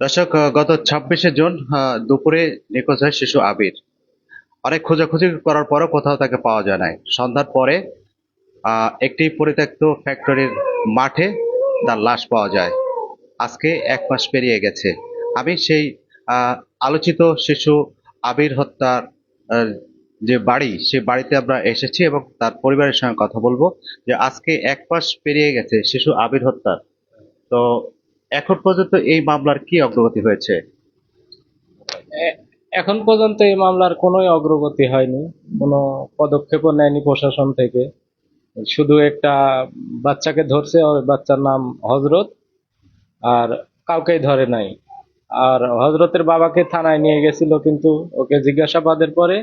দর্শক গত ছাব্বিশে জুন দুপুরে নিখোঁজ হয় শিশু আবির। অনেক খোঁজাখুঁজি করার পরও কোথাও তাকে পাওয়া যায় নাই। সন্ধ্যার পরে একটি পরিত্যক্ত ফ্যাক্টরির মাঠে তার লাশ পাওয়া যায়। আজকে এক মাস পেরিয়ে গেছে। আমি সেই আলোচিত শিশু আবির হত্যার যে বাড়ি সেই বাড়িতে আমরা এসেছি এবং তার পরিবারের সঙ্গে কথা বলব যে আজকে এক মাস পেরিয়ে গেছে শিশু আবির হত্যার। তো এখন পর্যন্ত এই মামলার কি অগ্রগতি হয়েছে? এখন পর্যন্ত এই মামলার কোনো অগ্রগতি হয়নি। কোনো পদক্ষেপও নেয়নি প্রশাসন থেকে। শুধু একটা বাচ্চাকে ধরছে, ওই বাচ্চার নাম হজরত, আর কাউকেই ধরে নাই। আর হজরতের বাবাকে থানায় নিয়ে গেছিল, কিন্তু ওকে জিজ্ঞাসাবাদের পরে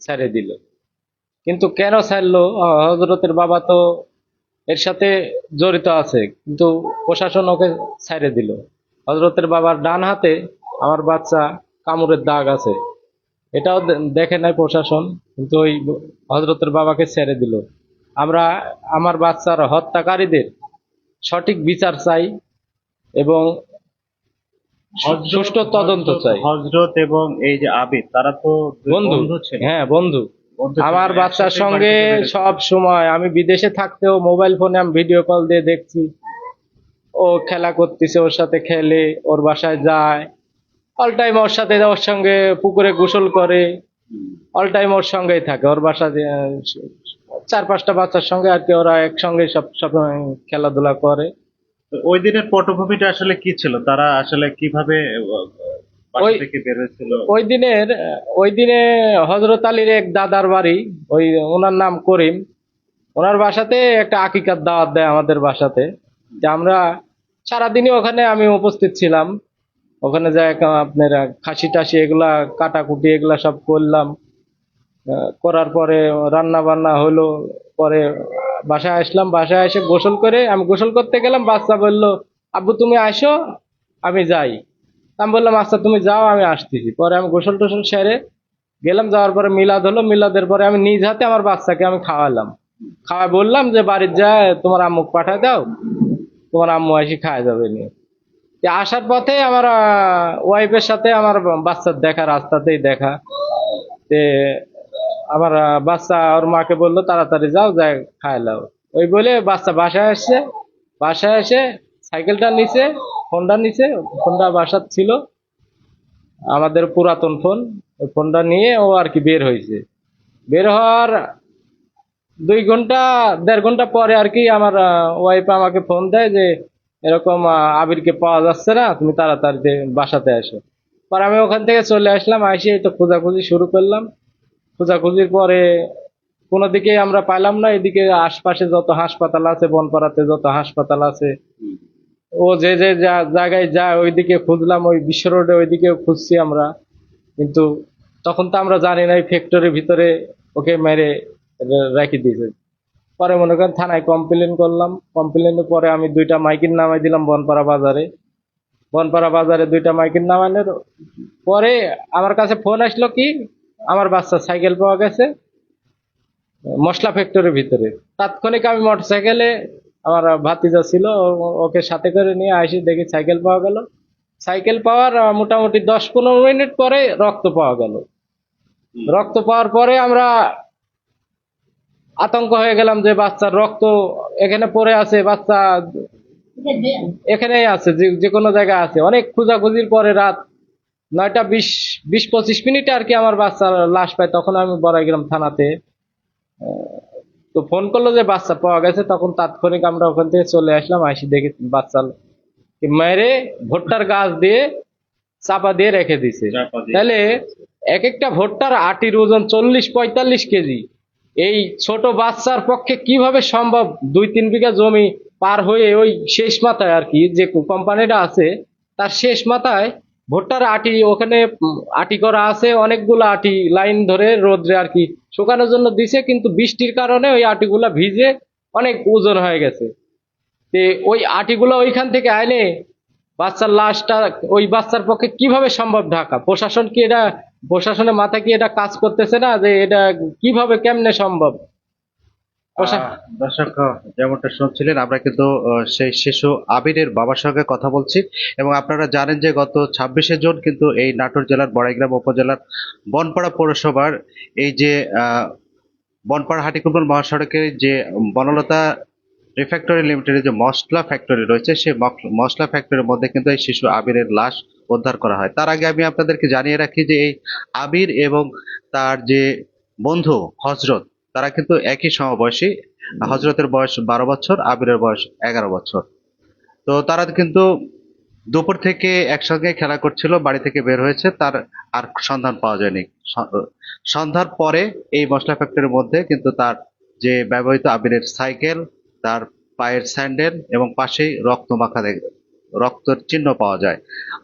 ছেড়ে দিল। কিন্তু কেন ছাড়লো? হজরতের বাবা তো এর সাথে জড়িত আছে কিন্তু প্রশাসন ওকে ছেড়ে দিল। হজরতের বাবার ডান হাতে আমার বাচ্চা কামড়ের দাগ আছে। এটাও দেখে নাই প্রশাসন কিন্তু ওই হজরতের বাবাকে ছেড়ে দিল। আমরা আমার বাচ্চার হত্যাকারীদের সঠিক বিচার চাই এবং সুষ্ঠু তদন্ত চাই। হজরত এবং এই যে আবিদ তারা তো বন্ধু হ্যাঁ বন্ধু। আমার বাচ্চার সঙ্গে সব সময় আমি বিদেশে থাকতেও মোবাইল ফোনে আমি ভিডিও কল দিয়ে দেখছি। ও খেলা করতেছে ওর সাথে খেলে ওর বাসায় যায়। অল টাইম ওর সাথে ওর সঙ্গে পুকুরে গোসল করে। অল টাইম ওর সঙ্গেই থাকে। ওর বাসা চার পাঁচটা বাচ্চার সঙ্গে আর কি ওরা একসঙ্গে সব সব খেলাধুলা করে। ওই দিনের পটভূমিটা আসলে কি ছিল? তারা আসলে কীভাবে ওই- দিনের ওই দিনে হজরত আলীর এক দাদার বাড়ি ওই ওনার নাম করিম। ওনার বাসাতে একটা আকিকার দাওয়াত দেয় আমাদের বাসাতে যে আমরা সারাদিনই ওখানে আমি উপস্থিত ছিলাম। ওখানে যাই আপনার খাসি টাসি এগুলা কাটাকুটি এগুলা সব করলাম। করার পরে রান্না বান্না হলো পরে বাসায় আসলাম। বাসায় এসে গোসল করে আমি গোসল করতে গেলাম। বাচ্চা বলল আব্বু তুমি আসো আমি যাই। আমি বললাম আচ্ছা তুমি যাও, আমি আসতেছি। পরে আমি গোসল টোসল সেরে গেলাম, যাওয়ার পরে মিলাদ হলো। মিলাদের পরে আমি নিজ হাতে আমার বাচ্চাকে আমি খাওয়ালাম। খাওয়া বললাম যে, বাড়ির যায়, তোমার আম্মুক পাঠায় দাও, তোমার আম্মু আসি খাওয়া যাবে নিয়ে। আসার পথে আমার ওয়াইফের সাথে আমার বাচ্চার দেখা, রাস্তাতেই দেখা। আমার বাচ্চা ওর মাকে বলল, তাড়াতাড়ি যাও যাই খাই ওই বলে বাচ্চা বাসায় আসছে বাসায় এসে সাইকেলটা নিচে ফোনটা নিচে ফোনটা বাসার ছিল। আমাদের পুরাতন ফোন, ওই ফোনটা নিয়ে ও আর কি বের হয়েছে। বের হওয়ার দুই ঘণ্টা, দেড় ঘণ্টা পরে আর কি আমার ওয়াইফ আমাকে ফোন দেয় যে, এরকম আবিরকে পাওয়া যাচ্ছে না, তুমি তাড়াতাড়ি বাসাতে আসো পরে আমি ওখান থেকে চলে আসলাম আসে তো খোঁজাখুঁজি শুরু করলাম। খোঁজাখুঁজির পরে কোনো দিকে আমরা পাইলাম না, এদিকে আশপাশে যত হাসপাতাল আছে, বনপাড়াতে যত হাসপাতাল আছে ও যে যে, যা- জায়গায় যায় ওইদিকে খুঁজলাম, ওই বিশ্ব রোডে ওইদিকে খুঁজছি আমরা। কিন্তু তখন তো আমরা জানি না ফ্যাক্টরির ভিতরে ওকে মেরে রেখে দিয়েছে। পরে মনে করেন থানায় কমপ্লেন করলাম। কমপ্লেনের পরে আমি দুইটা মাইকিন নামাই দিলাম বনপাড়া বাজারে। বনপাড়া বাজারে দুইটা মাইকিন নামানোর পরে আমার কাছে ফোন আসলো কি, আমার বাচ্চা সাইকেল পাওয়া গেছে মশলা ফ্যাক্টরির ভিতরে। তাৎক্ষণিক আমি মোটরসাইকেলে আমার ভাতিজা ছিল ওকে সাথে করে নিয়ে আসি দেখি সাইকেল পাওয়া গেল। সাইকেল পাওয়ার মোটামুটি দশ পনেরো মিনিট পরে রক্ত পাওয়া গেল। রক্ত পাওয়ার পরে আমরা আতঙ্ক হয়ে গেলাম যে বাচ্চার রক্ত এখানে পড়ে আছে বাচ্চা এখানেই আছে যে কোনো জায়গায় আছে। অনেক খোঁজাখুঁজির পরে রাত নয়টা বিশ বিশ পঁচিশ মিনিটে আর কি আমার বাচ্চার লাশ পায় তখন আমি বড়াইগ্রাম থানাতে। আহ, তো ফোন করল যে বাচ্চা পাওয়া গেছে। তখন তাৎক্ষণিক আমরা ওখান থেকে চলে আসলাম আসি দেখি বাচ্চা মেরে ভুট্টার গাছ দিয়ে চাপা দিয়ে রেখে দিছে তাহলে এক একটা ভুট্টার আটির ওজন চল্লিশ পঁয়তাল্লিশ কেজি। এই ছোট বাচ্চার পক্ষে কীভাবে সম্ভব? দুই তিন বিঘা জমি পার হয়ে ওই শেষ মাথায় আর কি যে কোম্পানিটা আছে তার শেষ মাথায় ভুট্টার আটি, ওখানে আটি করা আছে, অনেকগুলো আটি লাইন ধরে রোদ্রে আর কি শুকানোর জন্য দিছে, কিন্তু বৃষ্টির কারণে ওই আটিগুলা ভিজে অনেক ওজন হয়ে গেছে। তে ওই আটিগুলো ওইখান থেকে আইনে বাচ্চার লাশটা, ওই বাচ্চার পক্ষে কীভাবে সম্ভব ঢাকা? প্রশাসন কি এটা, প্রশাসনের মাথায় কি এটা কাজ করতেছে না যে এটা কীভাবে, কেমনে সম্ভব? দর্শক, যেমনটা শুনছিলেন, আমরা কিন্তু সেই শিশু আবিরের বাবার সঙ্গে কথা বলছি। এবং আপনারা জানেন যে গত ছাব্বিশে জুন কিন্তু এই নাটোর জেলার বড়াইগ্রাম উপজেলার বনপাড়া পৌরসভার এই যে বনপাড়া হাটিকুমল মহাসড়কের যে বনলতা রিফ্যাক্টরি লিমিটেডের যে মশলা ফ্যাক্টরি রয়েছে, সেই মশলা ফ্যাক্টরির মধ্যে কিন্তু এই শিশু আবিরের লাশ উদ্ধার করা হয়। তার আগে আমি আপনাদেরকে জানিয়ে রাখি যে এই আবির এবং তার যে বন্ধু, হজরত তারা কিন্তু একই সমবয়সী। হজরতের বয়স বারো বছর, আবিরের বয়স এগারো বছর। তো তারা কিন্তু দুপুর থেকে একসঙ্গে খেলা করছিল, বাড়ি থেকে বের হয়েছে, তার আর সন্ধান পাওয়া যায়নি। সন্ধ্যার পরে এই মশলা ফ্যাক্টরির মধ্যে কিন্তু তার যে ব্যবহৃত আবিরের সাইকেল, তার পায়ের স্যান্ডেল এবং পাশেই রক্ত মাখা রক্তের চিহ্ন পাওয়া যায়।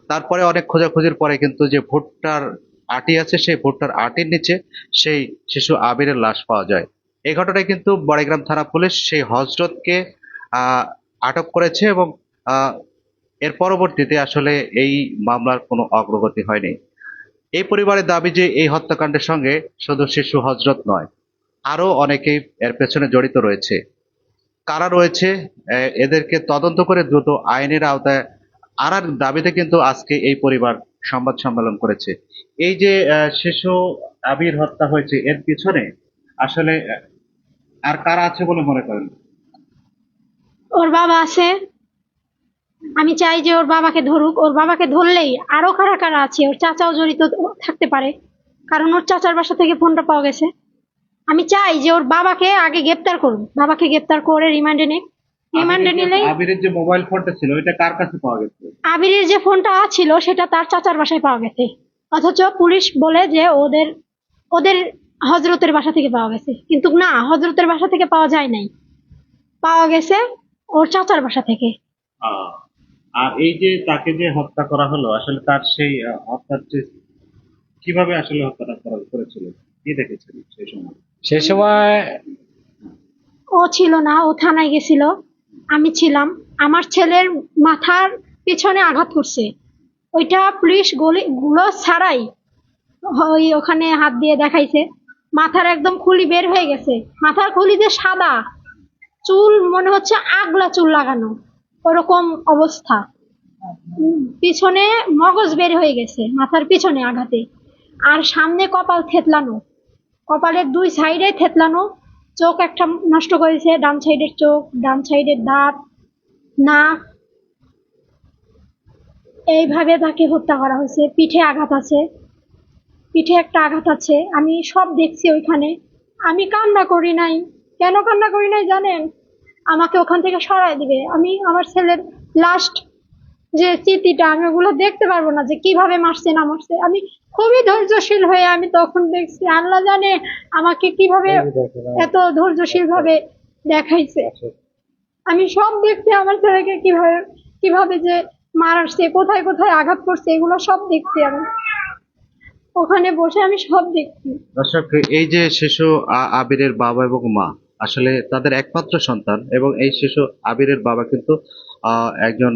তারপরে অনেক খোঁজাখুঁজির পরে কিন্তু যে ভুট্টার আটি আছে, সেই ভুট্টার আটির নিচে সেই শিশু আবিরের লাশ পাওয়া যায়। এই ঘটনায় কিন্তু বড়াইগ্রাম থানা পুলিশ সেই হজরতকে আটক করেছে এবং এর পরবর্তীতে আসলে এই মামলার কোনো অগ্রগতি হয়নি। এই পরিবারের দাবি যে এই হত্যাকাণ্ডের সঙ্গে শুধু শিশু হজরত নয় আরও অনেকেই এর পেছনে জড়িত রয়েছে। কারা রয়েছে এদেরকে তদন্ত করে দ্রুত আইনের আওতায় আনার দাবিতে কিন্তু আজকে এই পরিবার সংবাদ সম্মেলন করেছে। এই যে শিশু আবির হত্যা হয়েছে, এর পিছনে আসলে আর কারা আছে বলে মনে করেন? ওর বাবা আছে। আমি চাই যে ওর বাবাকে ধরুক। ওর বাবাকে ধরলেই আরও কারা কারা আছে? ওর চাচাও জড়িত থাকতে পারে। কারণ ওর চাচার বাসা থেকে ফোনটা পাওয়া গেছে। আমি চাই যে ওর বাবাকে আগে গ্রেপ্তার করুন বাবাকে গ্রেপ্তার করে রিমান্ডে নিক। রিমান্ডে আবিরের যে মোবাইল ফোনটা ছিল ওইটা কার কাছে পাওয়া গেছে? আবিরের যে ফোনটা ছিল সেটা তার চাচার বাসায় পাওয়া গেছে। অথচ পুলিশ বলে যে ওদের ওদের হজরতের বাসা থেকে পাওয়া গেছে। কিন্তু না হজরতের বাসা থেকে পাওয়া যায় নাই। পাওয়া গেছে ওর চাচার বাসা থেকে। আর এই যে তাকে যে হত্যা করা হলো আসলে তার সেই হত্যার যে কীভাবে আসলে হত্যাটা করা করেছিল? কি সেই সময়? সে সময় ও ছিল না ও থানায় গেছিল। আমি ছিলাম। আমার ছেলের মাথার পেছনে আঘাত করছে। ওইটা পুলিশ গলি, গুলো ছাড়াই ওই ওখানে হাত দিয়ে দেখাইছে। মাথার একদম খুলি বের হয়ে গেছে। মাথার খুলি যে সাদা, চুল মনে হচ্ছে আগলা চুল লাগানো। ওরকম অবস্থা। পিছনে মগজ বের হয়ে গেছে, মাথার পিছনে আঘাতে। আর সামনে কপাল থেতলানো। কপালের দুই সাইডে থেতলানো। চোখ একটা নষ্ট করেছে, ডান সাইডের চোখ, ডান সাইডের দাঁত, নাক। এইভাবে তাকে হত্যা করা হয়েছে। পিঠে আঘাত আছে। পিঠে একটা আঘাত আছে। আমি সব দেখছি ওইখানে। আমি কান্না করি নাই। কেন কান্না করি নাই জানেন? আমাকে ওখান থেকে সরায় দিবে। আমি আমার ছেলের লাস্ট যে স্মৃতিটা আমি ওগুলো দেখতে পারব না যে কীভাবে মারছে না মারছে। আমি খুবই ধৈর্যশীল হয়ে আমি তখন দেখছি আল্লাহ জানে আমাকে কীভাবে এত ধৈর্যশীল ভাবে দেখাইছে আমি সব দেখছি আমার ছেলেকে কীভাবে কীভাবে যে মারছে কোথায় কোথায় আঘাত করছে এগুলো সব দেখছি আমি। ওখানে বসে আমি সব দেখছি। দর্শক এই যে শিশু আবিরের বাবা এবং মা আসলে তাদের একমাত্র সন্তান এবং এই শিশু আবিরের বাবা কিন্তু আহ, একজন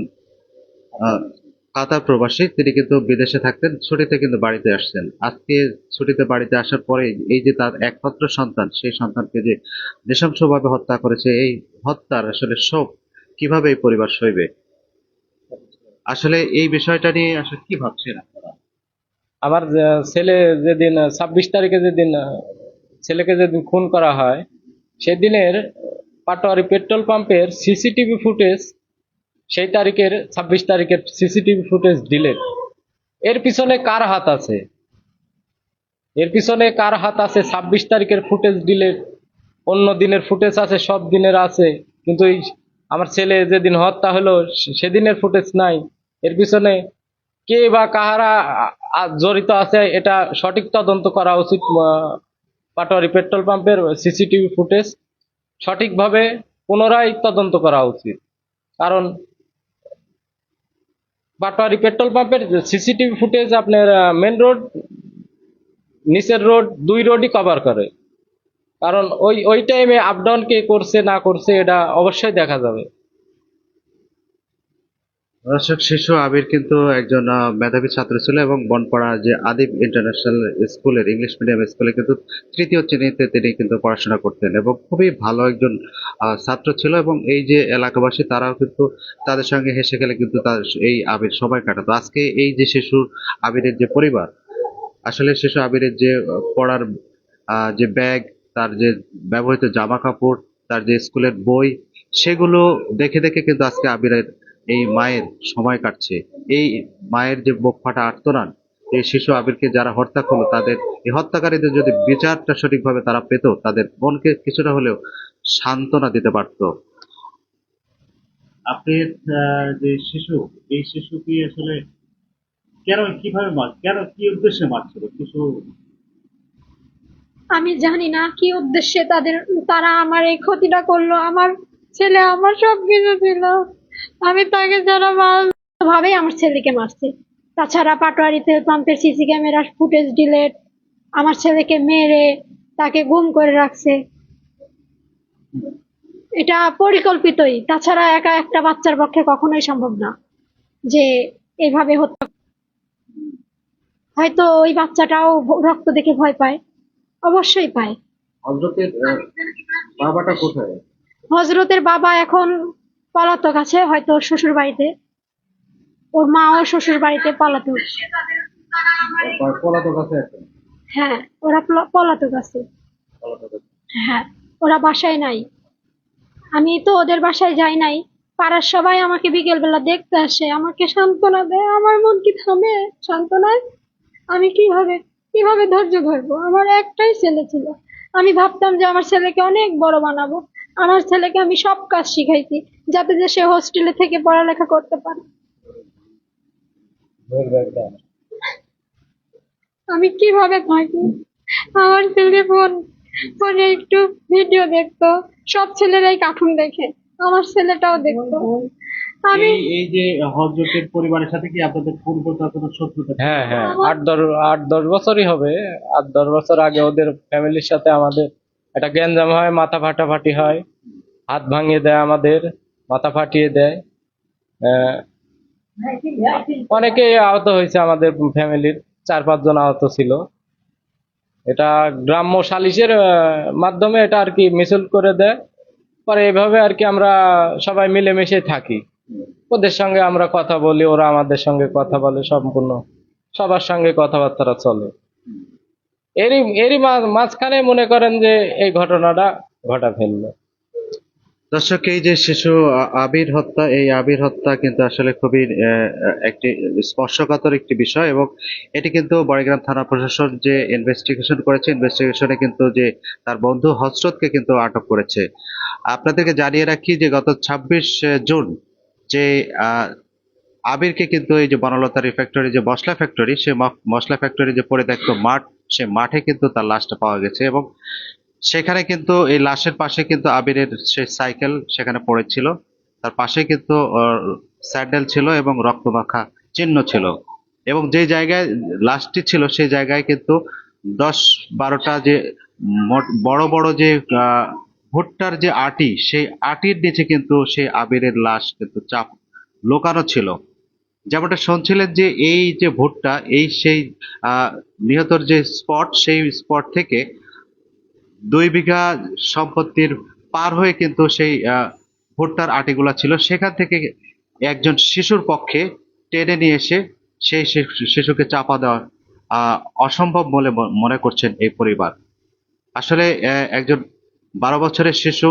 কাতার প্রবাসী, তিনি কিন্তু বিদেশে থাকতেন, ছুটিতে কিন্তু বাড়িতে আসছেন আজকে ছুটিতে বাড়িতে আসার পরে এই যে তার একমাত্র সন্তান, সেই সন্তানকে যে নৃশংসভাবে হত্যা করেছে, এই হত্যার আসলে শোক কীভাবে এই পরিবার সইবে? আসলে এই বিষয়টা নিয়ে আসলে কি ভাবছেন আপনারা? আমার ছেলে যেদিন ছাব্বিশ তারিখে যেদিন ছেলেকে যেদিন খুন করা হয়, সেদিনের পাটোয়ারি পেট্রোল পাম্পের সিসিটিভি ফুটেজ সেই তারিখের ছাব্বিশ তারিখের সিসিটিভি ফুটেজ ডিলেট এর পিছনে কার হাত আছে? এর পিছনে কার হাত আছে? ছাব্বিশ তারিখের ফুটেজ ডিলেট অন্য দিনের ফুটেজ আছে, সব দিনের আছে। কিন্তু এই আমার ছেলে যেদিন হত্যা হলো সেদিনের ফুটেজ নাই। এর পিছনে কে বা কাহারা জড়িত আছে, এটা সঠিক তদন্ত করা উচিত। পাটোয়ারি পেট্রোল পাম্পের সিসিটিভি ফুটেজ সঠিকভাবে পুনরায় তদন্ত করা উচিত। কারণ পাটোয়ারি পেট্রোল পাম্পের সিসিটিভি ফুটেজ আপনার মেন রোড নিচের রোড দুই রোডই কভার করে। কারণ ওই ওই টাইমে আপ ডাউন কে করছে, না করছে, এটা অবশ্যই দেখা যাবে। দর্শক, শিশু আবির কিন্তু একজন মেধাবী ছাত্র ছিল এবং বনপাড়া যে আদিব ইন্টারন্যাশনাল স্কুলের, ইংলিশ মিডিয়াম স্কুলে কিন্তু তৃতীয় শ্রেণীতে তিনি কিন্তু পড়াশোনা করতেন এবং খুবই ভালো একজন ছাত্র ছিল এবং এই যে এলাকাবাসী, তারাও কিন্তু তাদের সঙ্গে হেসে খেলে কিন্তু তার এই আবির সময় কাটাতো। আজকে এই যে শিশু আবিরের যে পরিবার, আসলে শিশু আবিরের যে পড়ার যে ব্যাগ, তার যে ব্যবহৃত জামা কাপড় তার যে স্কুলের বই, সেগুলো দেখে দেখে কিন্তু আজকে আবিরের এই মায়ের সময় কাটছে। এই মায়ের যে বুক ফাটা আর্তনাদ এই শিশু আবিরকে যারা হত্যা করল তাদের এই হত্যাকারীদের যদি বিচারটা সঠিকভাবে তারা পেত তাদের মনকে কিছুটা হলেও সান্ত্বনা দিতে পারতো। আপনি আহ, যে শিশু এই শিশু কি আসলে কেন কীভাবে মার কেন কি উদ্দেশ্যে মারছিল? কিছু আমি জানি না কি উদ্দেশ্যে তাদের তারা আমার এই ক্ষতিটা করল আমার ছেলে আমার সব কিছু ছিল আমি তাকে যারা মার ভাবেই আমার ছেলেকে মারছে। তাছাড়া পাটোয়ারি তেল পাম্পের সিসি ক্যামেরার ফুটেজ ডিলেট আমার ছেলেকে মেরে তাকে গুম করে রাখছে। এটা পরিকল্পিতই। তাছাড়া একা একটা বাচ্চার পক্ষে কখনোই সম্ভব না যে এইভাবে হত্যা হয়তো ওই বাচ্চাটাও রক্ত দেখে ভয় পায়। অবশ্যই পায়। হজরতের বাবাটা কোথায়? হজরতের বাবা এখন পলাতক আছে হয়তো শ্বশুর বাড়িতে ওর মাও শ্বশুর বাড়িতে পলাতক। পলাতক আছে হ্যাঁ ওরা পলাতক আছে। হ্যাঁ ওরা বাসায় নাই। আমি তো ওদের বাসায় যাই নাই। পাড়ার সবাই আমাকে বিকেল বেলা দেখতে আসে। আমাকে সান্ত্বনা দেয় আমার মন কি থামে? সান্ত্বনায়? আমি কীভাবে কীভাবে ধৈর্য ধরবো? আমার একটাই ছেলে ছিল। আমি ভাবতাম যে আমার ছেলেকে অনেক বড় বানাবো। আমার ছেলেকে আমি সব কাজ শিখাইছি যাতে যে সে হোস্টেলে থেকে পড়ালেখা করতে পারে। আমি কীভাবে থাকি আমার ছেলে ফোন ফোনে একটু ভিডিও দেখতো সব ছেলেরাই কার্টুন দেখে আমার ছেলেটাও দেখতো। আমি এই যে হজরতের পরিবারের সাথে কি আপনাদের পূর্ব কোনো শত্রুতা হ্যাঁ হ্যাঁ আট দশ আট দশ বছরই হবে। আট দশ বছর আগে ওদের ফ্যামিলির সাথে আমাদের একটা গ্যাঞ্জাম হয়, মাথা ফাটাফাটি হয়, হাত ভাঙিয়ে দেয় আমাদের, মাথা ফাটিয়ে দেয় অনেকেই আহত হয়েছে আমাদের ফ্যামিলির, চার পাঁচজন আহত ছিল। এটা গ্রাম্য সালিশের মাধ্যমে এটা আর কি মিছিল করে দেয়। পরে এভাবে আর কি আমরা সবাই মিলেমিশে থাকি। ওদের সঙ্গে আমরা কথা বলি, ওরা আমাদের সঙ্গে কথা বলে, সম্পূর্ণ সবার সঙ্গে কথাবার্তা চলে। এরই এরই মাঝখানে মনে করেন যে এই ঘটনাটা ঘটা ফেলল। দর্শক, এই যে শিশু আবির হত্যা, এই আবির হত্যা কিন্তু আসলে খুবই একটি স্পর্শকাতর একটি বিষয় এবং এটি কিন্তু বড়গ্রাম থানা প্রশাসন যে ইনভেস্টিগেশন করেছে ইনভেস্টিগেশনে কিন্তু যে তার বন্ধু হজরতকে কিন্তু আটক করেছে। আপনাদেরকে জানিয়ে রাখি যে গত ছাব্বিশ জুন যে আবিরকে কিন্তু এই যে বনলতা ফ্যাক্টরি যে মশলা ফ্যাক্টরি সে মশলা ফ্যাক্টরি যে পরিত্যক্ত মাঠ সে মাঠে কিন্তু তার লাশটা পাওয়া গেছে এবং সেখানে কিন্তু এই লাশের পাশে কিন্তু আবিরের সে সাইকেল সেখানে পড়েছিল। তার পাশে কিন্তু স্যান্ডেল ছিল এবং রক্তমাখা চিহ্ন ছিল। এবং যে জায়গায় লাশটি ছিল সেই জায়গায় কিন্তু দশ বারোটা যে বড় বড় যে ভুট্টার যে আটি, সেই আটির নিচে কিন্তু সেই আবিরের লাশ কিন্তু চাপ লোকানো ছিল। যেমনটা শুনছিলেন যে এই যে ভুট্টা, এই সেই নিহতর যে স্পট, সেই স্পট থেকে দুই বিঘা সম্পত্তির পার হয়ে কিন্তু সেই ভুট্টার আটিগুলা ছিল। সেখান থেকে একজন শিশুর পক্ষে টেনে নিয়ে এসে সেই শিশু- শিশুকে চাপা দেওয়া অসম্ভব বলে মনে করছেন এই পরিবার। আসলে একজন বারো বছরের শিশু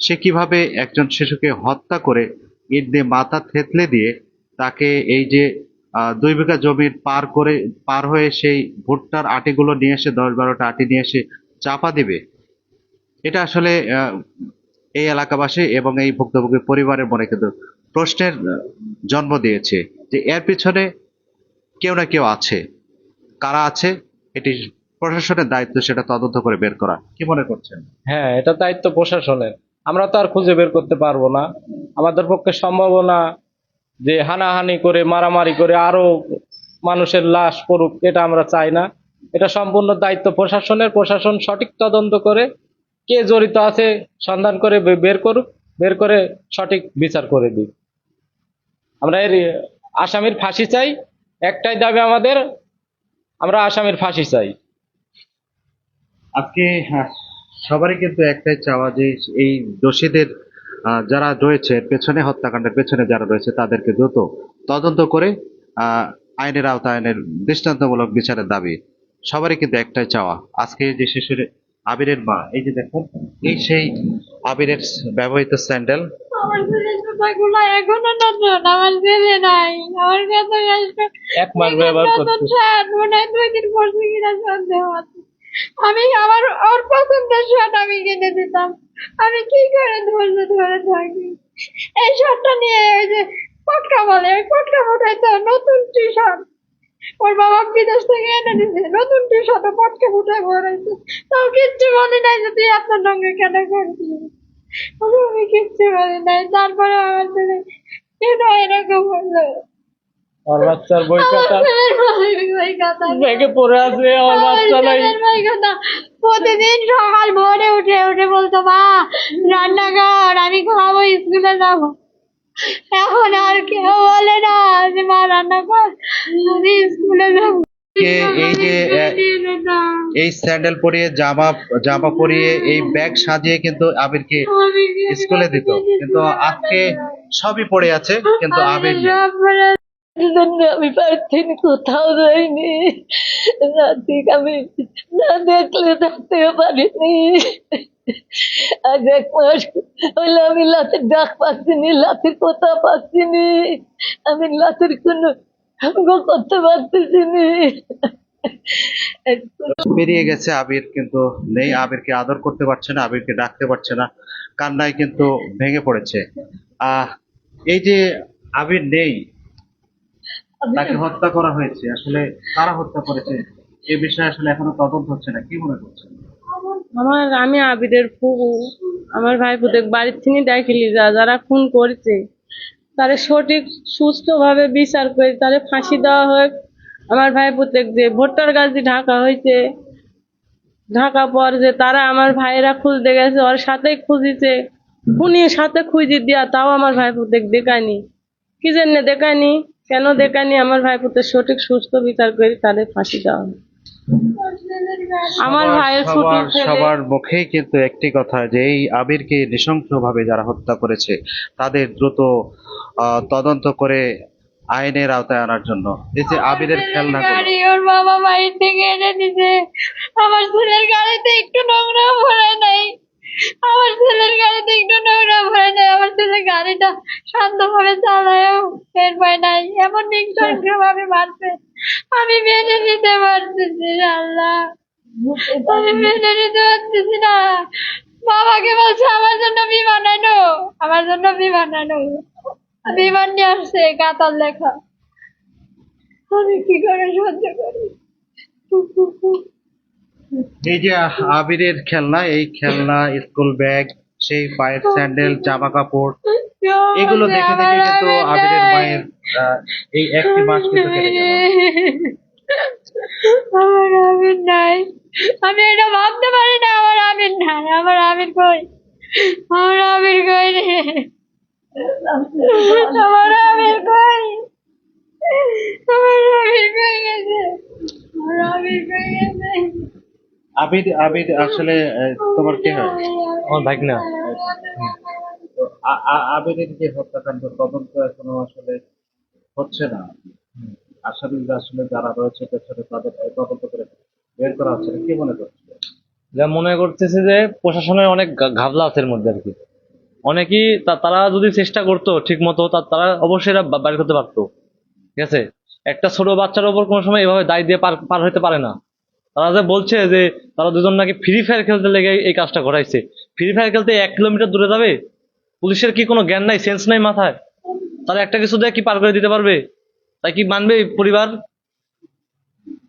সে কীভাবে একজন শিশুকে হত্যা করে ইট দিয়ে মাথা থেতলে দিয়ে তাকে এই যে দুই বিঘা জমির পার করে, পার হয়ে সেই ভুট্টার আটিগুলো নিয়ে এসে, দশ বারোটা আটি নিয়ে এসে চাপা দিবে। এটা আসলে এই এলাকাবাসী এবং এই ভুক্তভোগী পরিবারের মনে কিন্তু প্রশ্নের জন্ম দিয়েছে যে এর পিছনে কেউ না কেউ আছে। কারা আছে? এটি প্রশাসনের দায়িত্ব, সেটা তদন্ত করে বের করা। কি মনে করছেন? হ্যাঁ এটা দায়িত্ব প্রশাসনের। আমরা তো আর খুঁজে বের করতে পারব না। আমাদের পক্ষে সম্ভব না যে হানাহানি করে, মারামারি করে আরও মানুষের লাশ পড়ুক, এটা আমরা চাই না। এটা সম্পূর্ণ দায়িত্ব প্রশাসনের। প্রশাসন সঠিক তদন্ত করে কে জড়িত আছে সন্ধান করে বের করুক, বের করে সঠিক বিচার করে দিক। আমরা এর আসামির ফাঁসি চাই, একটাই দাবি আমাদের, আমরা আসামির ফাঁসি চাই। আজকে সবারই কিন্তু একটাই চাওয়া যে এই দোষীদের যারা রয়েছে পেছনে হত্যাকাণ্ডের পেছনে যারা রয়েছে তাদেরকে দ্রুত তদন্ত করে আইনের আওতায় আইনের দৃষ্টান্তমূলক বিচারের দাবি। সবারই কিন্তু একটাই চাওয়া। আজকে যে শিশুর আবিরের মা এই যে দেখুন এই সেই আবিরের ব্যবহৃত স্যান্ডেল। এক মাস ব্যবহার করতে মনে আমি আমার ওর পছন্দের শার্ট আমি কিনে দিতাম। আমি কি করে ধৈর্য ধরে থাকি? এই শার্টটা নিয়ে ওই যে পটকা বলে, ওই পটকা ফোটাই তো নতুন টি শার্ট ওর বাবা বিদেশ থেকে এনে দিছে, নতুন টি শার্ট পটকা ফুটাই ভরাইছে তাও কিচ্ছু বলে নাই যে তুই আপনার সঙ্গে কেন করবি। আমি কিচ্ছু বলি নাই। তারপরে আমার কেন এরকম হলো? আমার বাচ্চার বই খাতা। ব্যাগে পড়ে আছে আমার বাচ্চা নাই। প্রতিদিন সকাল ভোরে উঠে উঠে বলতো মা রান্না কর আমি খাব স্কুলে যাব এখন আর কেউ বলে না যে মা রান্না কর আমি স্কুলে যাব এই যে এই স্যান্ডেল পরিয়ে জামা জামা পরিয়ে এই ব্যাগ সাজিয়ে কিন্তু আবিরকে স্কুলে দিত কিন্তু আজকে সবই পড়ে আছে কিন্তু আবির। জন্য আমি পারছিনি কোথাও যাইনি। রাতে আমি না দেখলে থাকতে পারিনি। আজ এক মাস হইলে আমি লাতের ডাক পাচ্ছিনি লাতের কথা পাচ্ছিনি। আমি লাতের কোনো করতে পারতেছি নি বেরিয়ে গেছে আবির, কিন্তু নেই। আবিরকে আদর করতে পারছে না, আবিরকে ডাকতে পারছে না। কান্নায় কিন্তু ভেঙে পড়েছে। আহ, এই যে আবির নেই তাকে হত্যা করা হয়েছে। আসলে কারা হত্যা করেছে এ বিষয়ে আসলে এখনও তদন্ত হচ্ছে না। কি মনে করছেন? আমার আমি আবিরের ফুবু আমার ভাই পুতেক বাড়ির থেকে দেখিলি যা যারা খুন করেছে। তারে সঠিক সুস্থভাবে বিচার করে তারে ফাঁসি দেওয়া হোক। আমার ভাই পুতেক যে ভোটার গাছ ঢাকা হয়েছে ঢাকা পর যে তারা আমার ভাইয়েরা খুঁজতে গেছে ওর সাথেই খুঁজিছে। খুনি সাথে খুঁজি দিয়া তাও আমার ভাই পুতেক দেখায়নি। কি জন্য দেখায়নি? কেন দেখায়নি? আমার ভাই পুতেক সঠিক সুস্থ বিচার করে তাদের ফাঁসি দেওয়া হোক আমার সবার- ভাইয়ের সবার সবার মুখেই কিন্তু একটি কথা যে এই আবিরকে নৃশংসভাবে যারা হত্যা করেছে তাদের দ্রুত আহ, তদন্ত করে আইনের আওতায় আনার জন্য। এই যে আবিরের গাড়ি ওর বাবা বাড়ি থেকে এনে দিছে। আমার ছেলের গাড়িতে একটু নোংরা ভরে নাই। আমার ছেলের গাড়িতে একটু নোংরা ভরে নাই আমার গাড়িটা চালায়ও পায় নাই, এমন ভাবে মারছে। আমি মেনে নিতে পারতেছি না, আল্লাহ। আমি মেনে নিতে পারতেছি না। বাবাকে বলছে, আমার জন্য বিমান আনো, আমার জন্য বিমান আনো। বিমান নিয়ে আসছে, কাতার লেখা। আমি কি করে সহ্য করি? এই যে আবিরের খেলনা, এই খেলনা, স্কুল ব্যাগ, সেই পায়ের স্যান্ডেল জামা কাপড় এগুলো দেখে দেখে কিন্তু আবিরের মায়ের এই একটি মাস কিন্তু কেটে গেল। আমার আমির নাই। আমি এটা ভাবতে পারি না, আমার আমির নাই। আমার আমির কই? আমার আমির কই রে? আমার আমির কই? আমার আমির কই গেছে? আমার আমির কই গেছে? আবির আবির আসলে তোমার কি হয়? আমার ভাগ না তো আ- আ- আবিরের যে হত্যাকাণ্ড তদন্ত এখনও আসলে হচ্ছে না। আসামিরা আসলে যারা রয়েছে পেছনে তাদের তদন্ত করে বের করা হচ্ছে কি মনে করছে? যা মনে করতেছে যে প্রশাসনের অনেক ঘাবলা আছে এর মধ্যে আর কি। অনেকেই তারা যদি চেষ্টা করতো ঠিক মতো তারা অবশ্যই এরা বা- বাইর করতে পারতো। ঠিক আছে? একটা ছোট বাচ্চার উপর কোনো সময় এভাবে দায় দিয়ে পার পার হতে পারে না। তারা যে বলছে যে তারা দুজন নাকি ফ্রি ফায়ার খেলতে লেগে এই কাজটা ঘটাইছে ফ্রি ফায়ার খেলতে এক কিলোমিটার দূরে যাবে? পুলিশের কি কোনো জ্ঞান নাই সেন্স নাই মাথায়? তারা একটা কিছু দিয়ে কি পার করে দিতে পারবে? তাই কি মানবে পরিবার?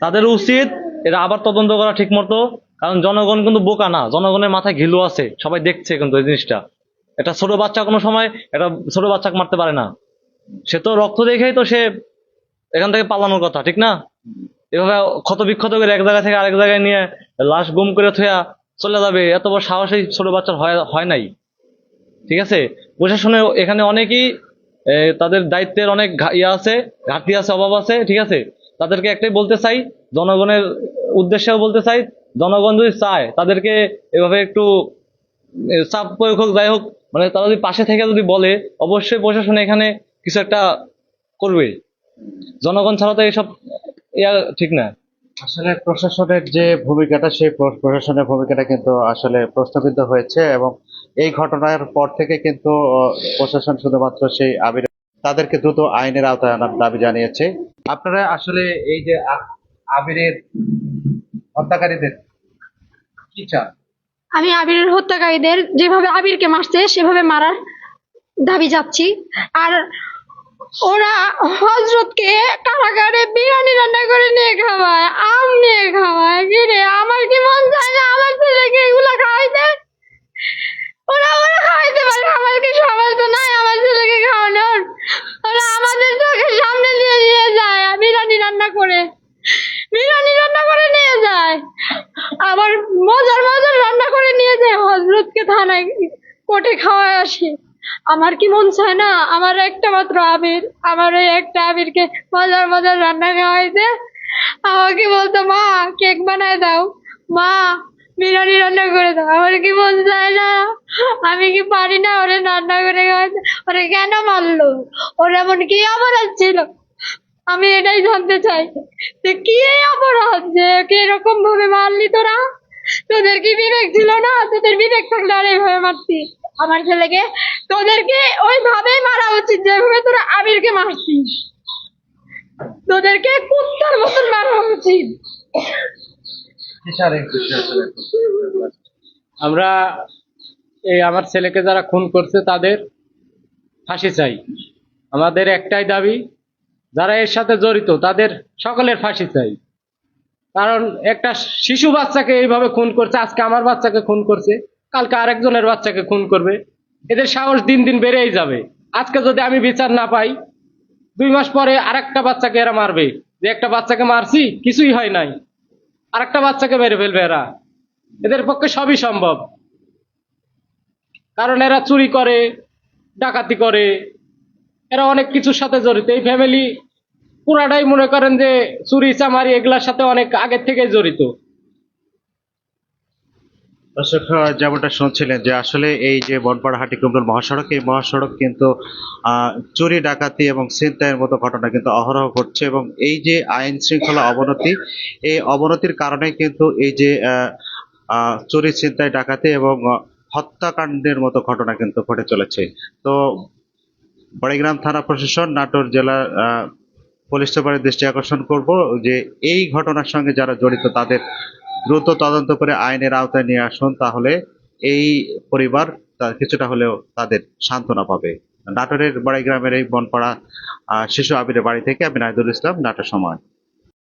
তাদের উচিত এটা আবার তদন্ত করা ঠিক মতো, কারণ জনগণ কিন্তু বোকা না, জনগণের মাথায় ঘিলু আছে, সবাই দেখছে কিন্তু এই জিনিসটা। এটা ছোট বাচ্চা কোনো সময় এটা ছোট বাচ্চাকে মারতে পারে না। সে তো রক্ত দেখেই তো সে এখান থেকে পালানোর কথা, ঠিক না? এভাবে ক্ষত বিক্ষত করে এক জায়গা থেকে আরেক জায়গায় নিয়ে লাশ গুম করে থুয়া চলে যাবে, এত বড় সাহসী ছোট বাচ্চার হয় হয় নাই। ঠিক আছে? প্রশাসনে এখানে অনেকেই তাদের দায়িত্বের অনেক ইয়ে আছে, ঘাটতি আছে, অভাব আছে, ঠিক আছে? তাদেরকে একটাই বলতে চাই, জনগণের উদ্দেশ্যেও বলতে চাই, জনগণ যদি চায়, তাদেরকে এভাবে একটু চাপ প্রয়োগ হোক, যাই হোক মানে তারা যদি পাশে থেকে যদি বলে, অবশ্যই প্রশাসন এখানে কিছু একটা করবে। জনগণ ছাড়া তো এসব ইয়া ঠিক না। আসলে প্রশাসনের যে ভূমিকাটা সেই প্রশাসনের ভূমিকাটা কিন্তু আসলে প্রশ্নবিদ্ধ হয়েছে এবং এই ঘটনার পর থেকে কিন্তু প্রশাসন শুধুমাত্র সেই আবির তাদেরকে দ্রুত আইনের আওতায় আনার দাবি জানিয়েছে। আপনারা আসলে এই যে আবিরের হত্যাকারীদের কি চান? আমি আবিরের হত্যাকারীদের যেভাবে আবিরকে মারছে সেভাবে মারার দাবি যাচ্ছি আর ওরা হজরতকে কারাগারে বিরিয়ানি রান্না করে নিয়ে খাওয়ায়, আম নিয়ে খাওয়ায়। কিরে আমার কি মন চায় না আমার ছেলেকে এগুলো খাওয়াইতে? ওরা ওরা খাওয়াইতে পারে, আমার কি তো নাই আমার ছেলেকে খাওয়ানোর। ওরা আমাদের চোখের সামনে দিয়ে নিয়ে যায় বিরিয়ানি রান্না করে। বিরিয়ানি রান্না করে নিয়ে যায়। আবার মজার মজার রান্না করে নিয়ে যায়। হজরতকে থানায় কোর্টে খাওয়ায় আসি। আমার কি মন চায় না? আমার একটা মাত্র আবির। আমার ওই একটা আবিরকে মজার মজার রান্না খাওয়াইতে। আমাকে বলতো, মা, কেক বানায় দাও। মা, বিরিয়ানি রান্না করে দাও। আমার কি মন চায় না? আমি কি পারি না ওরে রান্না করে খাওয়াইতে? ওরে কেন মারলো? ওর এমন কি অপরাধ ছিল? আমি এটাই জানতে চাই যে কি অপরাধ? যে কি এরকম ভাবে মারলি তোরা? তোদের কি বিবেক ছিল না? তোদের বিবেক থাকলে আর এইভাবে মারতি? আমার ছেলেকে তোদেরকে ওইভাবেই মারা উচিত, যেভাবে তোরা আবিরকে মারছিস। তোদেরকে কুত্তার মতন মারা উচিত। আমরা এই আমার ছেলেকে যারা খুন করছে, তাদের ফাঁসি চাই। আমাদের একটাই দাবি, যারা এর সাথে জড়িত, তাদের সকলের ফাঁসি চাই। কারণ একটা শিশু বাচ্চাকে এইভাবে খুন করছে, আজকে আমার বাচ্চাকে খুন করছে কালকে আরেকজনের বাচ্চাকে খুন করবে, এদের সাহস দিন দিন বেড়েই যাবে। আজকে যদি আমি বিচার না পাই, দুই মাস পরে আরেকটা বাচ্চাকে এরা মারবে। যে একটা বাচ্চাকে মারছি, কিছুই হয় নাই। আরেকটা বাচ্চাকে মেরে ফেলবে এরা। এদের পক্ষে সবই সম্ভব। কারণ এরা চুরি করে, ডাকাতি করে, এরা অনেক কিছুর সাথে জড়িত। এই ফ্যামিলি পুরাটাই মনে করেন যে চুরি, চামারি, এগুলার সাথে অনেক আগের থেকে জড়িত। দর্শক যেমনটা শুনছিলেন যে আসলে এই যে বনপাড়া হাটিকুমরুল মহাসড়ক, এই মহাসড়ক কিন্তু চুরি, ডাকাতি এবং ছিনতাইয়ের মতো ঘটনা কিন্তু অহরহ ঘটছে এবং এই যে আইন শৃঙ্খলা অবনতি, এই অবনতির কারণে কিন্তু এই যে চুরি, ছিনতাই, ডাকাতি এবং হত্যাকাণ্ডের মতো ঘটনা কিন্তু ঘটে চলেছে। তো বড়িগ্রাম থানা প্রশাসন, নাটোর জেলা পুলিশ সুপারের দৃষ্টি আকর্ষণ করব যে এই ঘটনার সঙ্গে যারা জড়িত তাদের দ্রুত তদন্ত করে আইনের আওতায় নিয়ে আসুন, তাহলে এই পরিবার কিছুটা হলেও তাদের সান্ত্বনা পাবে। নাটোরের বাড়ি বড়াইগ্রামের এই বনপাড়া শিশু আবিরের বাড়ি থেকে আমি নাহিদুল ইসলাম, নাটোর সময়।